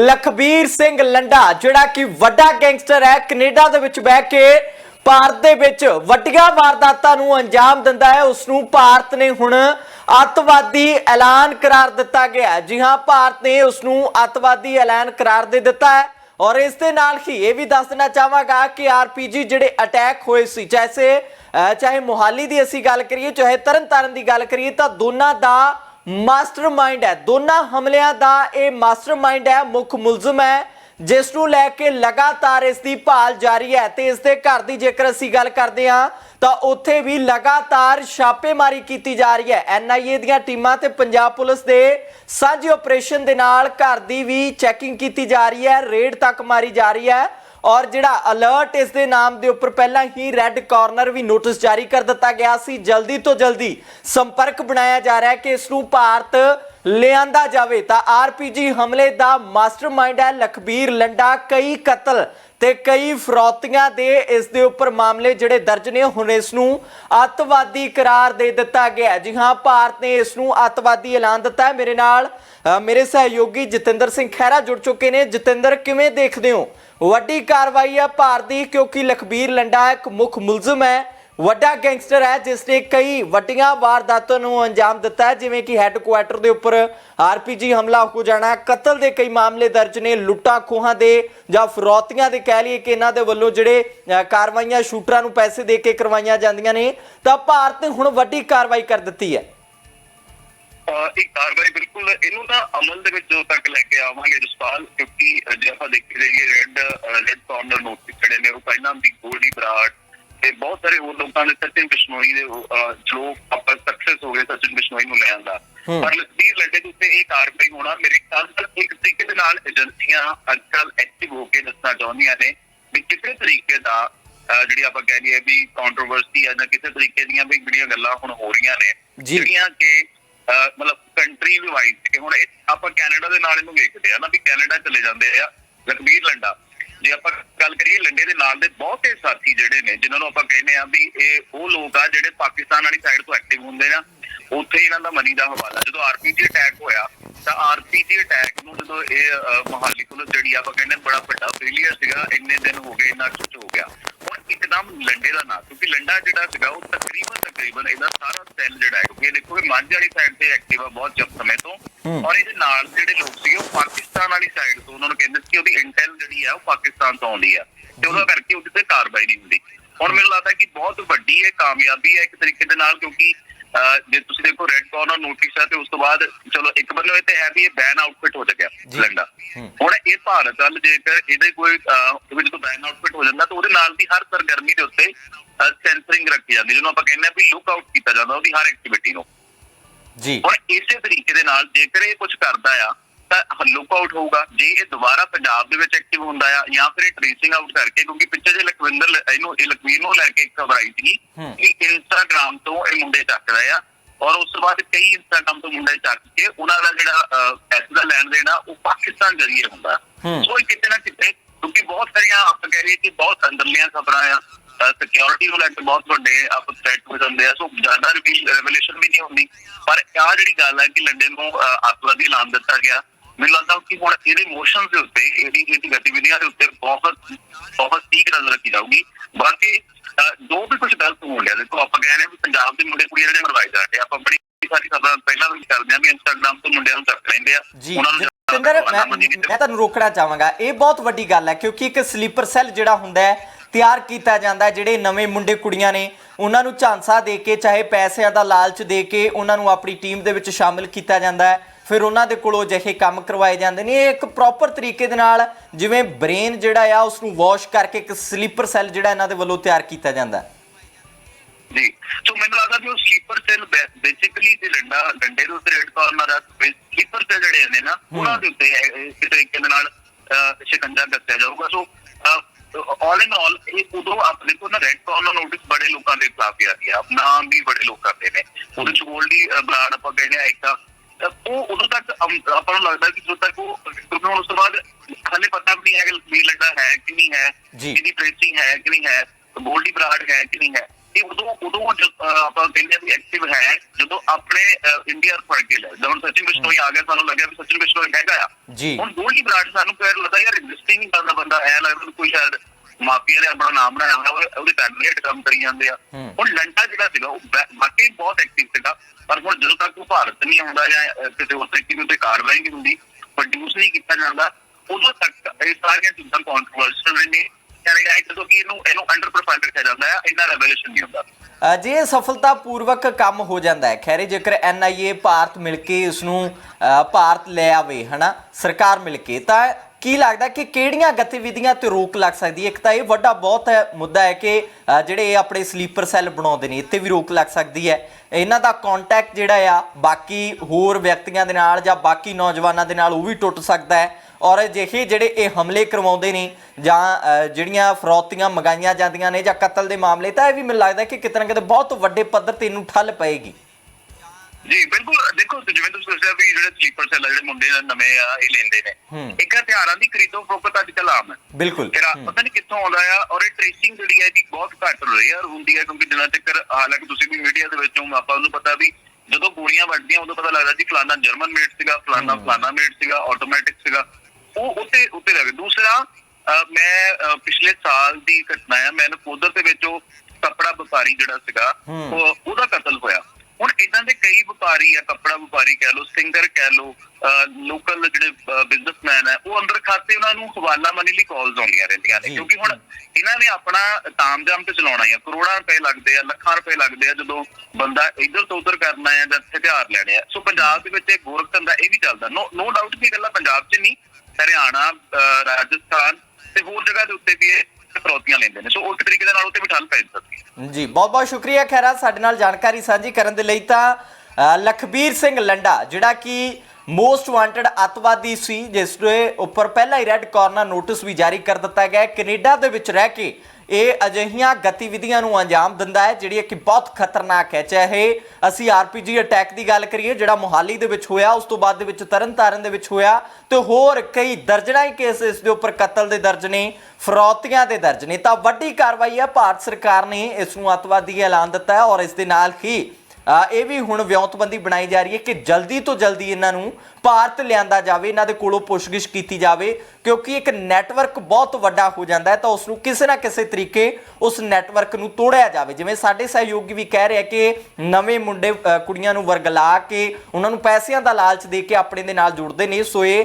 ਲਖਬੀਰ ਸਿੰਘ ਲੰਡਾ, ਜਿਹੜਾ ਕਿ ਵੱਡਾ ਗੈਂਗਸਟਰ ਹੈ, ਕੈਨੇਡਾ ਦੇ ਵਿੱਚ ਬਹਿ ਕੇ ਭਾਰਤ ਦੇ ਵਿੱਚ ਵੱਡੀਆਂ ਵਾਰਦਾਤਾਂ ਨੂੰ ਅੰਜਾਮ ਦਿੰਦਾ ਹੈ। ਉਸ ਨੂੰ ਭਾਰਤ ਨੇ ਹੁਣ ਅੱਤਵਾਦੀ ਐਲਾਨ ਕਰਾਰ ਦਿੱਤਾ ਗਿਆ ਜੀ ਹਾਂ, ਭਾਰਤ ਨੇ ਉਸ ਨੂੰ ਅੱਤਵਾਦੀ ਐਲਾਨ ਕਰਾਰ ਦੇ ਦਿੱਤਾ ਹੈ। ਔਰ ਇਸ ਦੇ ਨਾਲ ਹੀ ਇਹ ਵੀ ਦੱਸ ਦੇਣਾ ਚਾਹਾਂਗਾ ਕਿ ਆਰਪੀਜੀ ਜਿਹੜੇ ਅਟੈਕ ਹੋਏ ਸੀ, ਜੈਸੇ ਚਾਹੇ ਮੁਹਾਲੀ ਦੀ ਅਸੀਂ ਗੱਲ ਕਰੀਏ, ਚਾਹੇ ਤਰਨਤਾਰਨ ਦੀ ਗੱਲ ਕਰੀਏ, ਤਾਂ ਦੋਨਾਂ ਦਾ ਮਾਸਟਰਮਾਈਂਡ ਹੈ। ਦੋਨਾਂ ਹਮਲਿਆਂ ਦਾ ਇਹ ਮਾਸਟਰਮਾਈਂਡ ਹੈ, ਮੁੱਖ ਮੁਲਜ਼ਮ ਹੈ, ਜਿਸ ਨੂੰ ਲੈ ਕੇ ਲਗਾਤਾਰ ਇਸ ਦੀ ਭਾਲ ਜਾਰੀ ਹੈ ਤੇ ਇਸ ਦੇ ਘਰ ਦੀ ਜੇਕਰ ਅਸੀਂ ਗੱਲ ਕਰਦੇ ਹਾਂ, ਤਾਂ ਉੱਥੇ ਵੀ ਲਗਾਤਾਰ ਛਾਪੇਮਾਰੀ ਕੀਤੀ ਜਾ ਰਹੀ ਹੈ। ਐਨਆਈਏ ਦੀਆਂ ਟੀਮਾਂ ਤੇ ਪੰਜਾਬ ਪੁਲਿਸ ਦੇ ਸਾਂਝੇ ਆਪਰੇਸ਼ਨ ਦੇ ਨਾਲ ਘਰ ਦੀ ਵੀ ਚੈਕਿੰਗ ਕੀਤੀ ਜਾ ਰਹੀ ਹੈ, ਰੇਡ ਤੱਕ ਮਾਰੀ ਜਾ ਰਹੀ ਹੈ। ਔਰ ਜਿਹੜਾ ਅਲਰਟ ਇਸ ਦੇ ਨਾਮ ਦੇ ਉੱਪਰ ਪਹਿਲਾਂ ਹੀ ਰੈੱਡ ਕਾਰਨਰ ਵੀ ਨੋਟਿਸ ਜਾਰੀ ਕਰ ਦਿੱਤਾ ਗਿਆ ਸੀ। ਜਲਦੀ ਤੋਂ ਜਲਦੀ ਸੰਪਰਕ ਬਣਾਇਆ ਜਾ ਰਿਹਾ ਹੈ ਕਿ ਇਸ ਨੂੰ ਭਾਰਤ ਲਿਆਂਦਾ ਜਾਵੇ। ਤਾਂ ਆਰਪੀਜੀ ਹਮਲੇ ਦਾ ਮਾਸਟਰਮਾਈਂਡ ਹੈ ਲਖਬੀਰ ਲੰਡਾ। ਕਈ ਕਤਲ ਤੇ ਕਈ ਫਰੌਤੀਆਂ ਦੇ ਇਸ ਦੇ ਉੱਪਰ ਮਾਮਲੇ ਜਿਹੜੇ ਦਰਜ ਨੇ, ਹੁਣ ਇਸ ਨੂੰ ਅੱਤਵਾਦੀ ਕਰਾਰ ਦੇ ਦਿੱਤਾ ਗਿਆ ਜੀ ਹਾਂ, ਭਾਰਤ ਨੇ ਇਸ ਨੂੰ ਅੱਤਵਾਦੀ ਐਲਾਨ ਦਿੱਤਾ ਹੈ। ਮੇਰੇ ਨਾਲ ਮੇਰੇ ਸਹਿਯੋਗੀ ਜਤਿੰਦਰ ਸਿੰਘ ਖਹਿਰਾ ਜੁੜ ਚੁੱਕੇ ਨੇ। ਜਤਿੰਦਰ, ਕਿਵੇਂ ਦੇਖਦੇ ਹੋ? ਵੱਡੀ ਕਾਰਵਾਈ ਹੈ ਭਾਰਤ ਦੀ, ਕਿਉਂਕਿ ਲਖਬੀਰ ਲੰਡਾ ਇੱਕ ਮੁੱਖ ਮੁਲਜ਼ਮ ਹੈ, ਵੱਡਾ ਗੈਂਗਸਟਰ ਹੈ ਜਿਸ ਨੇ ਕਈ ਵੱਡੀਆਂ ਵਾਰਦਾਤਾਂ ਨੂੰ ਅੰਜਾਮ ਦਿੱਤਾ ਜਿਵੇਂ ਕਿ ਹੈੱਡਕੁਆਰਟਰ ਦੇ ਉੱਪਰ ਆਰਪੀਜੀ ਹਮਲਾ ਹੋ ਜਾਣਾ ਕਤਲ ਦੇ ਕਈ ਮਾਮਲੇ ਦਰਜ ਨੇ, ਲੁੱਟਾਂ ਖੋਹਾਂ ਦੇ ਜਾਂ ਫਰੌਤੀਆਂ ਦੇ ਕਹਿ ਲਈਏ ਕਿ ਇਹਨਾਂ ਦੇ ਵੱਲੋਂ ਜਿਹੜੇ ਕਾਰਵਾਈਆਂ, ਸ਼ੂਟਰਾਂ ਨੂੰ ਪੈਸੇ ਦੇ ਕੇ ਕਰਵਾਈਆਂ ਜਾਂਦੀਆਂ ਨੇ, ਤਾਂ ਭਾਰਤ ਨੇ ਹੁਣ ਵੱਡੀ ਕਾਰਵਾਈ ਕਰ ਦਿੱਤੀ ਹੈ। ਇਹ ਕਾਰਵਾਈ ਬਿਲਕੁਲ ਇਹਨੂੰ ਤਾਂ ਅਮਲ ਦੇ ਵਿੱਚ ਜਦੋਂ ਤੱਕ ਲੈ ਕੇ ਆਵਾਂਗੇ ਜਸਪਾਲ ਕਿਉਂਕਿ ਜੇ ਆਪਾਂ ਦੇਖੀ ਜਾਈਏ ਰੈੱਡ ਰੈੱਡ ਕਾਰਨਰ ਨੋਟਿਸ ਜਿਹੜੇ ਨੇ ਉਹ ਪਹਿਲਾਂ ਵੀ ਗੋਲਡੀ ਬਰਾੜ ਤੇ ਬਹੁਤ ਸਾਰੇ ਹੋਰ ਲੋਕਾਂ ਨੇ ਸਚਿਨ ਬਿਸ਼ਨੋਈ ਦੇ ਜੋ ਆਪਾਂ ਸਕਸੈਸ ਹੋ ਗਏ ਸਚਿਨ ਬਿਸ਼ਨੋਈ ਨੂੰ ਲੈ ਆਂਦਾ। ਪਰ ਲਖਬੀਰ ਲੱਡੇ ਦੇ ਉੱਤੇ ਇਹ ਕਾਰਵਾਈ ਹੋਣਾ ਮੇਰੇ ਖਿਆਲ ਨਾਲ ਇੱਕ ਤਰੀਕੇ ਦੇ ਨਾਲ ਏਜੰਸੀਆਂ ਅੱਜਕੱਲ ਐਕਟਿਵ ਹੋ ਕੇ ਦੱਸਣਾ ਚਾਹੁੰਦੀਆਂ ਨੇ ਵੀ ਕਿਸੇ ਤਰੀਕੇ ਦਾ ਜਿਹੜੀ ਆਪਾਂ ਕਹਿ ਲਈਏ ਵੀ ਕੰਟਰੋਵਰਸੀ ਆ ਜਾਂ ਕਿਸੇ ਤਰੀਕੇ ਦੀਆਂ ਵੀ ਜਿਹੜੀਆਂ ਗੱਲਾਂ ਹੁਣ ਹੋ ਰਹੀਆਂ ਨੇ। ਜਿਹੜੀਆਂ ਕਿ ਮਤਲਬ ਕੰਟਰੀ ਵੀ ਵਾਈਜ਼ ਕਿ ਹੁਣ ਆਪਾਂ ਕੈਨੇਡਾ ਦੇ ਨਾਲ ਇਹਨੂੰ ਵੇਖਦੇ ਆ ਨਾ ਵੀ ਕੈਨੇਡਾ ਚਲੇ ਜਾਂਦੇ ਆ ਲਖਬੀਰ ਲੰਡਾ। ਜੇ ਆਪਾਂ ਗੱਲ ਕਰੀਏ ਲੰਡੇ ਦੇ ਨਾਲ ਦੇ ਬਹੁਤੇ ਸਾਥੀ ਜਿਹੜੇ ਨੇ ਜਿਨ੍ਹਾਂ ਨੂੰ ਆਪਾਂ ਕਹਿੰਦੇ ਆ ਵੀ ਇਹ ਉਹ ਲੋਕ ਆ ਜਿਹੜੇ ਪਾਕਿਸਤਾਨ ਵਾਲੀ ਸਾਈਡ ਤੋਂ ਐਕਟਿਵ ਹੁੰਦੇ ਆ ਉੱਥੇ ਇਹਨਾਂ ਦਾ ਮਨੀ ਦਾ ਹਵਾਲਾ। ਜਦੋਂ ਆਰਪੀਜੀ ਅਟੈਕ ਹੋਇਆ ਤਾਂ ਆਰਪੀਜੀ ਅਟੈਕ ਨੂੰ ਜਦੋਂ ਇਹ ਅਹ, ਮੋਹਾਲੀ ਪੁਲਿਸ ਜਿਹੜੀ ਆਪਾਂ ਕਹਿੰਦੇ ਬੜਾ ਵੱਡਾ ਫੇਲੀਅਰ ਸੀਗਾ। ਇੰਨੇ ਦਿਨ ਹੋ ਗਏ ਇੰਨਾ ਕੁਝ ਹੋ ਗਿਆ। ਹੁਣ ਇੱਕਦਮ ਲੰਡੇ ਦਾ ਨਾਂ ਕਿਉਂਕਿ ਲੰਡਾ ਜਿਹੜਾ ਸੀਗਾ ਉਹ ਤਕਰੀਬਨ ਤਕਰੀਬਨ ਇਹਦਾ ਸਾਰਾ ਸੈੱਲ ਜਿਹੜਾ ਇਹ ਦੇਖੋ ਕਿ ਮਾਝੇ ਵਾਲੀ ਸਾਈਡ ਤੇ ਐਕਟਿਵ ਆ ਬਹੁਤ ਚਿਰ ਸਮੇਂ ਤੋਂ। ਔਰ ਇਹਦੇ ਨਾਲ ਜਿਹੜੇ ਲੋਕ ਸੀਗੇ ਉਹ ਪਾਕਿਸਤਾਨ ਵਾਲੀ ਸਾਈਡ ਤੋਂ ਉਹਨਾਂ ਨੂੰ ਕਹਿੰਦੇ ਸੀ ਕਿ ਉਹਦੀ ਇੰਟੈਲ ਜਿਹੜੀ ਆ ਉਹ ਪਾਕਿਸਤਾਨ ਤੋਂ ਆਉਂਦੀ ਆ ਤੇ ਉਹਦਾ ਕਰਕੇ ਉਹਦੇ ਤੇ ਕਾਰਵਾਈ ਨਹੀਂ ਹੁੰਦੀ ਹੁਣ ਮੈਨੂੰ ਲੱਗਦਾ ਕਿ ਬਹੁਤ ਵੱਡੀ ਇਹ ਕਾਮਯਾਬੀ ਹੈ ਇੱਕ ਤਰੀਕੇ ਦੇ ਨਾਲ ਕਿਉਂਕਿ ਜੇ ਤੁਸੀਂ ਦੇਖੋ ਰੈੱਡ ਕਾਰਨਰ ਨੋਟਿਸ ਹੈ ਤੇ ਉਸ ਤੋਂ ਬਾਅਦ ਚਲੋ ਇੱਕ ਬੰਦੇ ਇਹ ਤੇ ਹੈ ਵੀ ਇਹ ਬੈਨ ਆਊਟਫਿਟ ਹੋ ਚੁੱਕਿਆ ਜੀ। ਲੰਡਾ। ਹੁਣ ਇਹ ਭਾਰਤ ਵੱਲ ਜੇਕਰ ਇਹਦੇ ਕੋਈ ਜਦੋਂ ਬੈਨ ਆਊਟਫਿਟ ਹੋ ਜਾਂਦਾ ਤਾਂ ਉਹਦੇ ਨਾਲ ਦੀ ਹਰ ਸਰਗਰਮੀ ਦੇ ਉੱਤੇ ਸੈਂਸਰਿੰਗ ਰੱਖੀ ਜਾਂਦੀ ਜਿਹਨੂੰ ਆਪਾਂ ਕਹਿੰਦੇ ਆ ਵੀ ਲੁੱਕ ਆਊਟ ਕੀਤਾ ਜਾਂਦਾ ਉਹਦੀ ਹਰ ਐਕਟੀਵਿਟੀ ਨੂੰ। ਜੀ। ਹੁਣ ਇਸੇ ਤਰੀਕੇ ਦੇ ਨਾਲ ਜੇਕਰ ਇਹ ਕੁਝ ਕਰਦਾ ਆ ਤਾਂ ਲੁੱਕ ਆਊਟ ਹੋਊਗਾ। ਜੇ ਇਹ ਦੁਬਾਰਾ ਪੰਜਾਬ ਦੇ ਵਿੱਚ ਐਕਟਿਵ ਹੁੰਦਾ ਆ ਜਾਂ ਫਿਰ ਇਹ ਟ੍ਰੇਸਿੰਗ ਆਊਟ ਕਰਕੇ ਕਿਉਂਕਿ ਪਿੱਛੇ ਜੇ ਲਖਵਿੰਦਰ ਇਹਨੂੰ ਇਹ ਲਖਵੀਰ ਨੂੰ ਲੈ ਕੇ ਇੱਕ ਖਬਰ ਆਈ ਸੀ। ਕਿ ਇੰਸਟਾਗ੍ਰਾਮ ਤੋਂ ਇਹ ਮੁੰਡੇ ਚੱਕਦਾ ਆ। ਔਰ ਉਸ ਤੋਂ ਬਾਅਦ ਕਈ ਇੰਸਟਾਗ੍ਰਾਮ ਤੋਂ ਮੁੰਡੇ ਚੱਕ ਕੇ ਉਹਨਾਂ ਦਾ ਜਿਹੜਾ ਪੈਸੇ ਦਾ ਲੈਣ ਦੇਣ ਆ ਉਹ ਪਾਕਿਸਤਾਨ ਜਰੀਏ ਹੁੰਦਾ। ਸੋ ਇਹ ਕਿਤੇ ਨਾ ਕਿਤੇ ਕਿਉਂਕਿ ਬਹੁਤ ਸਾਰੀਆਂ ਆਪਾਂ ਕਹਿ ਰਹੀਏ ਕਿ ਬਹੁਤ ਅੰਦਰਲੀਆਂ ਖਬਰਾਂ ਆ ਸਿਕਿਉਰਿਟੀ ਨੂੰ ਲੈ ਕੇ ਬਹੁਤ ਵੱਡੇ ਆਪ ਥ੍ਰੈਟ ਹੋ ਜਾਂਦੇ ਆ ਸੋ ਜ਼ਿਆਦਾ ਰੈਵਲੇਸ਼ਨ ਵੀ ਨਹੀਂ ਹੁੰਦੀ। ਪਰ ਆ ਜਿਹੜੀ ਗੱਲ ਹੈ ਕਿ ਲੰਡੇ ਨੂੰ ਅਹ, ਅੱਤਵਾਦੀ ਐਲਾਨ ਦਿੱਤਾ ਗਿਆ ਮੈਨੂੰ ਲੱਗਦਾ ਕਿ ਹੁਣ ਇਹਦੇ ਇਮੋਸ਼ਨਸ ਦੇ ਉੱਤੇ ਇਹਦੀ ਇਹਦੀ ਗਤੀਵਿਧੀਆਂ ਦੇ ਉੱਤੇ ਬਹੁਤ ਬਹੁਤ ਠੀਕ ਨਜ਼ਰ ਰੱਖੀ ਜਾਊਗੀ। ਬਾਕੀ ਜੋ ਵੀ ਕੁਝ ਗਲਤ ਹੋ ਗਿਆ ਦੇਖੋ ਆਪਾਂ ਕਹਿ ਰਹੇ ਹਾਂ ਵੀ ਪੰਜਾਬ ਦੇ ਮੁੰਡੇ ਕੁੜੀਆਂ ਜਿਹੜੇ ਮਰਵਾਏ ਜਾ ਰਹੇ ਆਪਾਂ ਬੜੀ ਸਾਰੀ ਖਬਰਾਂ ਪਹਿਲਾਂ ਵੀ ਕਰਦੇ ਆ ਵੀ ਇੰਸਟਾਗ੍ਰਾਮ ਤੋਂ ਮੁੰਡਿਆਂ ਨੂੰ ਚੱਕ ਲੈਂਦੇ ਆ। ਉਹਨਾਂ ਨੂੰ ਮੈਂ ਮੈਂ ਤੁਹਾਨੂੰ ਰੋਕਣਾ ਚਾਹਾਂਗਾ। ਇਹ ਬਹੁਤ ਵੱਡੀ ਗੱਲ ਹੈ ਕਿਉਂਕਿ ਇੱਕ ਸਲੀਪਰ ਸੈੱਲ ਜਿਹੜਾ ਹੁੰਦਾ ਹੈ ਤਿਆਰ ਕੀਤਾ ਜਾਂਦਾ ਹੈ ਜਿਹੜੇ ਨਵੇਂ ਮੁੰਡੇ ਕੁੜੀਆਂ ਨੇ ਉਹਨਾਂ ਨੂੰ ਝਾਂਸਾ ਦੇ ਕੇ ਚਾਹੇ ਪੈਸਿਆਂ ਦਾ ਲਾਲਚ ਦੇ ਕੇ ਉਹਨਾਂ ਨੂੰ ਆਪਣੀ ਟੀਮ ਦੇ ਵਿੱਚ ਸ਼ਾਮਿਲ ਕੀਤਾ ਜਾਂਦਾ ਹੈ। ਫਿਰ ਉਹਨਾਂ ਦੇ ਕੋਲੋਂ ਅਜਿਹੇ ਕੰਮ ਕਰਵਾਏ ਜਾਂਦੇ ਨੇ। ਇਹ ਇੱਕ ਪ੍ਰੋਪਰ ਤਰੀਕੇ ਦੇ ਨਾਲ ਜਿਵੇਂ ਬ੍ਰੇਨ ਜਿਹੜਾ ਆ ਉਸ ਨੂੰ ਵਾਸ਼ ਕਰਕੇ ਇੱਕ ਸਲੀਪਰ ਸੈੱਲ ਜਿਹੜਾ ਇਹਨਾਂ ਦੇ ਵੱਲੋਂ ਤਿਆਰ ਕੀਤਾ ਜਾਂਦਾ ਹੈ। ਜੀ ਸੋ ਮੈਨੂੰ ਲੱਗਦਾ ਉਹ ਸਲੀਪਰ ਸੈੱਲ ਬੇਸਿਕਲੀ ਤੇ ਡੰਡਾ ਡੰਡੇ ਦੇ ਉੱਤੇ ਰੈਡ ਕਾਰਨਰ ਆ ਸਲੀਪਰ ਸੈੱਲ ਜਿਹੜੇ ਨੇ ਨਾ ਉਹਨਾਂ ਦੇ ਉੱਤੇ ਇਸ ਤਰੀਕੇ ਦੇ ਨਾਲ ਸ਼ਿਕੰਜਾ ਕੱਸਿਆ ਜਾਊਗਾ। ਸੋ ਆਲ ਇਨ ਆਲ ਇਹ ਉਦੋਂ ਆਪ ਦੇਖੋ ਨਾ ਰੈਡ ਕਾਰਨਰ ਨੋਟਿਸ ਬੜੇ ਲੋਕਾਂ ਦੇ ਖਿਲਾਫ ਆ ਗਿਆ ਨਾਮ ਵੀ ਬੜੇ ਲੋਕ ਕਰਦੇ ਨੇ। ਉਹਦੇ ਚ ਗੋਲਡੀ ਬਰਾੜ ਆਪਾਂ ਕਹਿੰਦੇ ਆ ਇੱਕ। ਉਹ ਉਦੋਂ ਤੱਕ ਆਪਾਂ ਨੂੰ ਲੱਗਦਾ ਕਿ ਜਦੋਂ ਤੱਕ ਉਹ ਕਿਉਂਕਿ ਉਸ ਤੋਂ ਬਾਅਦ ਹਾਲੇ ਪਤਾ ਵੀ ਨਹੀਂ ਹੈ ਕਿ ਲਖਵੀਰ ਲੱਡਾ ਹੈ ਕਿ ਨਹੀਂ ਹੈ ਜੀ। ਇਹਦੀ ਟ੍ਰੇਸਿੰਗ ਹੈ ਕਿ ਨਹੀਂ ਹੈ ਗੋਲਡੀ ਬਰਾੜ ਹੈ ਕਿ ਨਹੀਂ ਹੈ। ਇਹ ਉਦੋਂ ਉਦੋਂ ਆਪਾਂ ਕਹਿੰਦੇ ਆ ਵੀ ਐਕਟਿਵ ਹੈ ਜਦੋਂ ਆਪਣੇ ਇੰਡੀਆ ਫੜ ਕੇ ਲੈ ਜਦੋਂ ਸਚਿਨ ਬਿਸ਼ਨੋਈ ਆ ਗਿਆ ਸਾਨੂੰ ਲੱਗਿਆ ਵੀ ਸਚਿਨ ਬਿਸ਼ਨੋਈ ਹੈਗਾ ਆ। ਹੁਣ ਗੋਲਡੀ ਬਰਾੜ ਸਾਨੂੰ ਫਿਰ ਲੱਗਾ ਯਾਰ ਐਗਜ਼ਿਸਟਿੰਗ ਕਰਦਾ ਬੰਦਾ ਐ ਲੱਗਦਾ ਕੋਈ ਸ਼ਾਇਦ ਮਾਫੀਆ ਨੇ ਆਪਣਾ ਨਾਮ ਬਣਾਇਆ ਹੋਇਆ ਉਹ- ਉਹਦੇ ਟੈਬਲੇਟ ਕੰਮ ਕਰੀ ਜਾਂਦੇ ਆ। ਹੁਣ ਲੰਡਾ ਜਿਹੜਾ ਸੀਗਾ ਉਹ ਬੈ- ਵਾਕਈ ਬਹੁਤ ਐਕਟਿਵ ਸੀਗਾ ਪਰ ਹੁਣ ਜਦੋਂ ਤੱਕ ਉਹ ਭਾਰਤ ਨਹੀਂ ਆਉਂਦਾ ਜਾਂ ਕਿਸੇ ਹੋਰ ਤਰੀਕੇ ਦੀ ਉੱਤੇ ਕਾਰਵਾਈ ਨਹੀਂ ਹੁੰਦੀ ਪ੍ਰੋਡਿਊਸ ਨਹੀਂ ਕੀਤਾ ਜਾਂਦਾ ਉਦੋਂ ਤੱਕ ਇਹ ਸਾਰੀਆਂ ਚੀਜ਼ਾਂ ਕੰਟਰੋਵਰਸ਼ਲ ਨੇ। ਕਹਿੰਦੇ ਆ ਜਦੋਂ ਕਿ ਇਹਨੂੰ ਇਹਨੂੰ ਅੰਡਰ ਪ੍ਰੋਫਾਈਲ ਰੱਖਿਆ ਜਾਂਦਾ ਹੈ ਇੰਨਾ ਰੈਵੋਲੂਸ਼ਨ ਨਹੀਂ ਹੁੰਦਾ। ਜੇ ਸਫਲਤਾਪੂਰਵਕ ਕੰਮ ਹੋ ਜਾਂਦਾ ਹੈ ਖੈਰੇ ਜੇਕਰ ਐਨਆਈਏ ਭਾਰਤ ਮਿਲ ਕੇ ਇਸ ਨੂੰ ਭਾਰਤ ਲੈ ਆਵੇ ਹਨਾ ਸਰਕਾਰ ਮਿਲ ਕੇ ਤਾਂ ਕੀ ਲੱਗਦਾ ਕਿ ਕਿਹੜੀਆਂ ਗਤੀਵਿਧੀਆਂ ਤੇ ਰੋਕ ਲੱਗ ਸਕਦੀ ਹੈ? ਇੱਕ ਤਾਂ ਇਹ ਵੱਡਾ ਬਹੁਤ ਮੁੱਦਾ ਹੈ ਕਿ ਜਿਹੜੇ ਇਹ ਆਪਣੇ ਸਲੀਪਰ ਸੈੱਲ ਬਣਾਉਂਦੇ ਨੇ, ਇੱਥੇ ਵੀ ਰੋਕ ਲੱਗ ਸਕਦੀ ਹੈ। ਇਹਨਾਂ ਦਾ ਕੰਟੈਕਟ ਜਿਹੜਾ ਆ, ਬਾਕੀ ਹੋਰ ਵਿਅਕਤੀਆਂ ਦੇ ਨਾਲ ਜਾਂ ਬਾਕੀ ਨੌਜਵਾਨਾਂ ਦੇ ਨਾਲ ਉਹ ਵੀ ਟੁੱਟ ਸਕਦਾ ਹੈ। ਔਰ ਅਜਿਹੇ ਜਿਹੜੇ ਇਹ ਹਮਲੇ ਕਰਵਾਉਂਦੇ ਨੇ ਜਾਂ ਜਿਹੜੀਆਂ ਫਰੌਤੀਆਂ ਮੰਗਾਈਆਂ ਜਾਂਦੀਆਂ ਨੇ ਜਾਂ ਕਤਲ ਦੇ ਮਾਮਲੇ, ਤਾਂ ਇਹ ਵੀ ਮੈਨੂੰ ਲੱਗਦਾ ਕਿ ਕਿਤੇ ਨਾ ਕਿਤੇ ਬਹੁਤ ਵੱਡੇ ਪੱਧਰ ਤੇ ਇਹਨੂੰ ਠੱਲ ਪਏਗੀ। ਜੀ ਬਿਲਕੁਲ। ਦੇਖੋ ਜਿਵੇਂ ਤੁਸੀਂ ਦੱਸਿਆ ਵੀ ਜਿਹੜੇ ਸਲੀਪਰ ਸੈੱਲ ਜਿਹੜੇ ਮੁੰਡੇ ਨਵੇਂ ਆ ਇਹ ਲੈਂਦੇ ਨੇ। ਇੱਕ ਹਥਿਆਰਾਂ ਦੀ ਖਰੀਦੋ ਫਰੋਖਤ ਅੱਜ ਕੱਲ੍ਹ ਆਮ ਹੈ। ਬਿਲਕੁਲ। ਹੂੰ। ਪਤਾ ਨਹੀਂ ਕਿੱਥੋਂ ਆਉਂਦਾ ਆ ਔਰ ਇਹ ਟ੍ਰੇਸਿੰਗ ਜਿਹੜੀ ਹੈ ਇਹਦੀ ਬਹੁਤ ਘੱਟ ਰੇਅਰ ਹੁੰਦੀ ਹੈ ਕਿਉਂਕਿ ਜਿੰਨਾ ਤੱਕ ਹਾਲਾਂਕਿ ਤੁਸੀਂ ਵੀ ਮੀਡੀਆ ਦੇ ਵਿੱਚੋਂ ਆਪਾਂ ਨੂੰ ਪਤਾ ਵੀ ਜਦੋਂ ਗੋਲੀਆਂ ਵੱਜਦੀਆਂ ਉਦੋਂ ਪਤਾ ਲੱਗਦਾ ਜੀ ਫਲਾਨਾ ਜਰਮਨ ਮੇਡ ਸੀਗਾ ਫਲਾਨਾ ਫਲਾਨਾ ਮੇਡ ਸੀਗਾ ਆਟੋਮੈਟਿਕ ਸੀਗਾ। ਉਹ ਉੱਤੇ ਉੱਤੇ ਲੱਗੇ ਦੂਸਰਾ ਅਹ, ਮੈਂ ਪਿਛਲੇ ਸਾਲ ਦੀ ਘਟਨਾ ਹੈ ਮੈਂ ਨਕੋਦਰ ਦੇ ਵਿੱਚ ਉਹ ਕੱਪੜਾ ਵਪਾਰੀ ਜਿਹੜਾ ਸੀਗਾ ਉਹਦਾ ਕਤਲ ਹੋਇਆ। ਵਪਾਰੀ ਆ ਕੱਪੜਾ ਵਪਾਰੀ ਕਹਿ ਲਓ ਸਿੰਗਰ ਕਹਿ ਲਓ ਲੋਕਲ ਜਿਹੜੇ ਬਿਜ਼ਨਸਮੈਨ ਹੈ ਉਹ ਅੰਦਰ ਖਾਤੇ ਉਹਨਾਂ ਨੂੰ ਹਵਾਲਾ ਮਨੀ ਲਈ ਕਾਲਸ ਆਉਂਦੀਆਂ ਰਹਿੰਦੀਆਂ ਨੇ। ਕਿਉਂਕਿ ਹੁਣ ਇਹਨਾਂ ਨੇ ਆਪਣਾ ਤਾਮਜਾਮ ਤੇ ਚਲਾਉਣਾ ਹੈ ਕਰੋੜਾਂ ਰੁਪਏ ਲੱਗਦੇ ਆ ਲੱਖਾਂ ਰੁਪਏ ਲੱਗਦੇ ਆ ਜਦੋਂ ਬੰਦਾ ਇੱਧਰ ਤੋਂ ਉੱਧਰ ਕਰਨਾ ਹੈ ਜਾਂ ਹਥਿਆਰ ਲੈਣੇ ਆ। ਸੋ ਪੰਜਾਬ ਦੇ ਵਿੱਚ ਇਹ ਗੋਰਖ ਧੰਦਾ ਇਹ ਵੀ ਚੱਲਦਾ। ਨੋ ਨੋ ਡਾਊਟ ਕਿ ਗੱਲਾਂ ਪੰਜਾਬ 'ਚ ਨਹੀਂ ਹਰਿਆਣਾ ਰਾਜਸਥਾਨ ਤੇ ਹੋਰ ਜਗ੍ਹਾ ਦੇ ਉੱਤੇ ਵੀ ਇਹ ਫਰੌਤੀਆਂ ਲੈਂਦੇ ਨੇ। ਸੋ ਉਸ ਤਰੀਕੇ ਦੇ ਨਾਲ ਉੱਤੇ ਵੀ ਠੱਲ ਪੈ ਸਕਦੀ ਹੈ। ਜੀ ਬਹੁਤ ਬਹੁਤ ਸ਼ੁਕਰੀਆ ਖੈਰਾ ਸਾਡੇ ਨਾਲ ਜਾਣਕਾਰੀ ਸਾਂਝੀ ਕਰਨ ਦੇ ਲਈ ਤਾਂ ਲਖਬੀਰ ਸਿੰਘ ਲੰਡਾ, ਜਿਹੜਾ ਕਿ ਮੋਸਟ ਵਾਂਟਡ ਅਤਵਾਦੀ ਸੀ, ਜਿਸ ਦੇ ਉੱਪਰ ਪਹਿਲਾਂ ਹੀ ਰੈੱਡ ਕਾਰਨਰ ਨੋਟਿਸ ਵੀ ਜਾਰੀ ਕਰ ਦਿੱਤਾ ਗਿਆ ਹੈ। ਕੈਨੇਡਾ ਦੇ ਵਿੱਚ ਰਹਿ ਕੇ ਇਹ ਅਜਿਹੀਆਂ ਗਤੀਵਿਧੀਆਂ ਨੂੰ ਅੰਜਾਮ ਦਿੰਦਾ ਹੈ, ਜਿਹੜੀ ਕਿ ਬਹੁਤ ਖਤਰਨਾਕ ਹੈ। ਚਾਹੇ ਅਸੀਂ ਆਰਪੀਜੀ ਅਟੈਕ ਦੀ ਗੱਲ ਕਰੀਏ, ਜਿਹੜਾ ਮੁਹਾਲੀ ਦੇ ਵਿੱਚ ਹੋਇਆ, ਉਸ ਤੋਂ ਬਾਅਦ ਦੇ ਵਿੱਚ ਤਰਨਤਾਰਨ ਦੇ ਵਿੱਚ ਹੋਇਆ, ਤੇ ਹੋਰ ਕਈ ਦਰਜਨਾਂ ਹੀ ਕੇਸ ਇਸ ਦੇ ਉੱਪਰ ਕਤਲ ਦੇ ਦਰਜ ਨੇ, ਫਰੌਤੀਆਂ ਦੇ ਦਰਜ ਨੇ। ਤਾਂ ਵੱਡੀ ਕਾਰਵਾਈ ਹੈ, ਭਾਰਤ ਸਰਕਾਰ ਨੇ ਇਸ ਨੂੰ ਅਤਵਾਦੀ ਐਲਾਨ ਦਿੱਤਾ ਹੈ ਔਰ ਇਸ ਦੇ ਨਾਲ ਹੀ ਇਹ ਵੀ ਹੁਣ ਵਿਉਂਤਬੰਦੀ ਬਣਾਈ ਜਾ ਰਹੀ ਹੈ ਕਿ ਜਲਦੀ ਤੋਂ ਜਲਦੀ ਇਹਨਾਂ ਨੂੰ ਭਾਰਤ ਲਿਆਂਦਾ ਜਾਵੇ, ਇਹਨਾਂ ਦੇ ਕੋਲੋਂ ਪੁੱਛਗਿੱਛ ਕੀਤੀ ਜਾਵੇ, ਕਿਉਂਕਿ ਇੱਕ ਨੈਟਵਰਕ ਬਹੁਤ ਵੱਡਾ ਹੋ ਜਾਂਦਾ ਹੈ, ਤਾਂ ਉਸ ਨੂੰ ਕਿਸੇ ਨਾ ਕਿਸੇ ਤਰੀਕੇ ਉਸ ਨੈਟਵਰਕ ਨੂੰ ਤੋੜਿਆ ਜਾਵੇ। ਜਿਵੇਂ ਸਾਡੇ ਸਹਿਯੋਗੀ ਵੀ ਕਹਿ ਰਿਹਾ ਕਿ ਨਵੇਂ ਮੁੰਡੇ ਕੁੜੀਆਂ ਨੂੰ ਵਰਗਲਾ ਕੇ ਉਹਨਾਂ ਨੂੰ ਪੈਸਿਆਂ ਦਾ ਲਾਲਚ ਦੇ ਕੇ ਆਪਣੇ ਦੇ ਨਾਲ ਜੁੜਦੇ ਨੇ, ਸੋ ਇਹ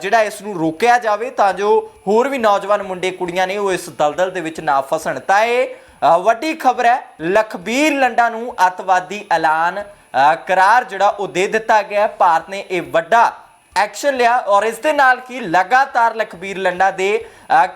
ਜਿਹੜਾ ਇਸ ਨੂੰ ਰੋਕਿਆ ਜਾਵੇ ਤਾਂ ਜੋ ਹੋਰ ਵੀ ਨੌਜਵਾਨ ਮੁੰਡੇ, ਕੁੜੀਆਂ ਨੇ ਉਹ ਇਸ ਦਲਦਲ ਦੇ ਵਿੱਚ ਨਾ ਫਸਣ। ਤਾਂ ਇਹ ਵੱਡੀ ਖਬਰ ਹੈ, ਲਖਬੀਰ ਲੰਡਾ ਨੂੰ ਅਤਵਾਦੀ ਐਲਾਨ ਕਰਾਰ ਜਿਹੜਾ ਉਹ ਦੇ ਦਿੱਤਾ ਗਿਆ ਭਾਰਤ ਨੇ ਇਹ ਵੱਡਾ ਐਕਸ਼ਨ ਲਿਆ ਔਰ ਇਸ ਦੇ ਨਾਲ ਹੀ ਲਗਾਤਾਰ ਲਖਬੀਰ ਲੰਡਾ ਦੇ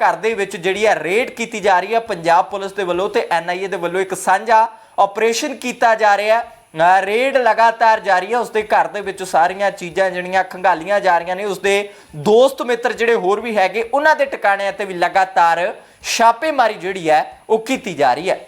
ਘਰ ਦੇ ਵਿੱਚ ਜਿਹੜੀ ਹੈ, ਰੇਡ ਕੀਤੀ ਜਾ ਰਹੀ ਹੈ। ਪੰਜਾਬ ਪੁਲਿਸ ਦੇ ਵੱਲੋਂ ਤੇ ਐਨਆਈਏ ਦੇ ਵੱਲੋਂ ਇੱਕ ਸਾਂਝਾ ਆਪਰੇਸ਼ਨ ਕੀਤਾ ਜਾ ਰਿਹਾ ਹੈ। ਰੇਡ ਲਗਾਤਾਰ ਜਾਰੀ ਹੈ। ਉਸਦੇ ਘਰ ਦੇ ਵਿੱਚ ਸਾਰੀਆਂ ਚੀਜ਼ਾਂ ਜਿਹੜੀਆਂ ਖੰਗਾਲੀਆਂ ਜਾ ਰਹੀਆਂ ਨੇ। ਉਸਦੇ ਦੋਸਤ ਮਿੱਤਰ ਜਿਹੜੇ ਹੋਰ ਵੀ ਹੈਗੇ, ਉਹਨਾਂ ਦੇ ਟਿਕਾਣਿਆਂ ਤੇ ਵੀ ਲਗਾਤਾਰ ਛਾਪੇਮਾਰੀ ਜਿਹੜੀ ਹੈ ਉਹ ਕੀਤੀ ਜਾ ਰਹੀ ਹੈ।